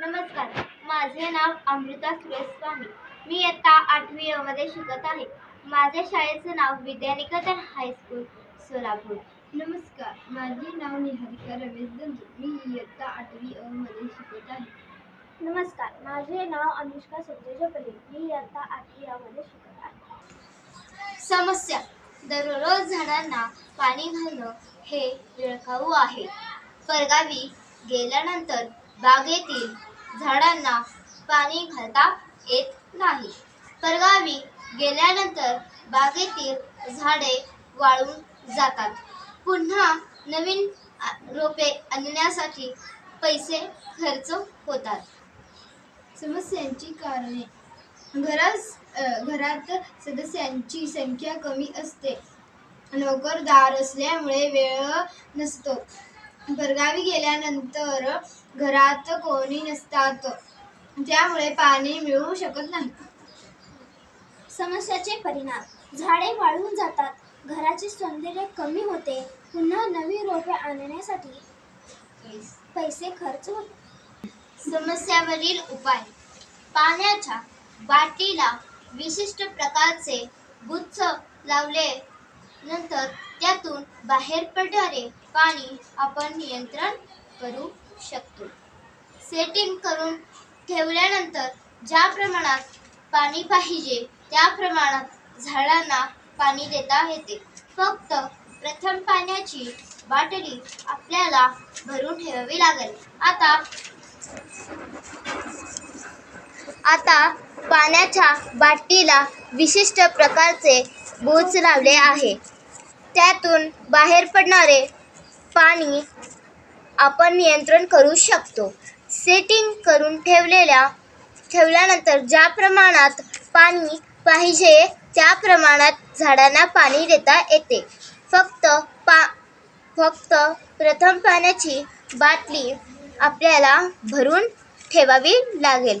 नमस्कार माझे नाव अमृता सुरेश स्वामी मी इयत्ता आठवी मध्ये शिकत आहे. माझ्या शाळेचं नाव विद्यानिकेतन हायस्कूल सोलापूर. नमस्कार माझे नाव निहारिका रमेश गंजू मी इयत्ता आठवी अ मध्ये शिकत आहे. नमस्कार माझे नाव अनुष्का संजय जपले मी इयत्ता आठवी मध्ये शिकत आहे. समस्या दररोज झाडांना पाणी घालणं हे वेळखाऊ आहे. परगावी गेल्यानंतर बागेतील झाडांना पाणी घालता येत नाही. परगावी गेल्यानंतर बागेतील झाडे वाळून जातात. पुन्हा नवीन रोपे आणण्यासाठी पैसे खर्च होतात. समस्यांची कारणे. घरात घरात सदस्यांची संख्या कमी असते. नोकरदार असल्यामुळे वेळ नसतो. परगावी गेल्यानंतर घरात कोणी नसतात. त्यामुळे पाणी मिळू शकत नाही. समस्याचे परिणाम. झाडे वाळून जातात. घराचे सौंदर्य कमी होते. पुन्हा नवी रोपे आणण्यासाठी पैसे खर्च होतात. समस्यावरील उपाय. पाण्याच्या बाटलीला विशिष्ट प्रकारचे गुच्छ लावले नंतर त्यातून बाहेर पडणारे पाणी आपण नियंत्रण करू शकतो. सेटिंग करून ठेवल्यानंतर ज्या प्रमाणात पाणी पाहिजे त्या प्रमाणात झाडांना पाणी देता येते. फक्त प्रथम पाण्याची बाटली आपल्याला भरून ठेवावी लागेल. आता आता पाण्याच्या बाटलीला विशिष्ट प्रकारचे बोच लावले आहे. त्यातून बाहेर पडणारे पाणी आपण नियंत्रण करू शकतो. सेटिंग करून ठेवलेल्या ठेवल्यानंतर ज्या प्रमाणात पाणी पाहिजे त्या प्रमाणात झाडांना पाणी देता येते. फक्त पा फक्त प्रथम पाण्याची बाटली आपल्याला भरून ठेवावी लागेल.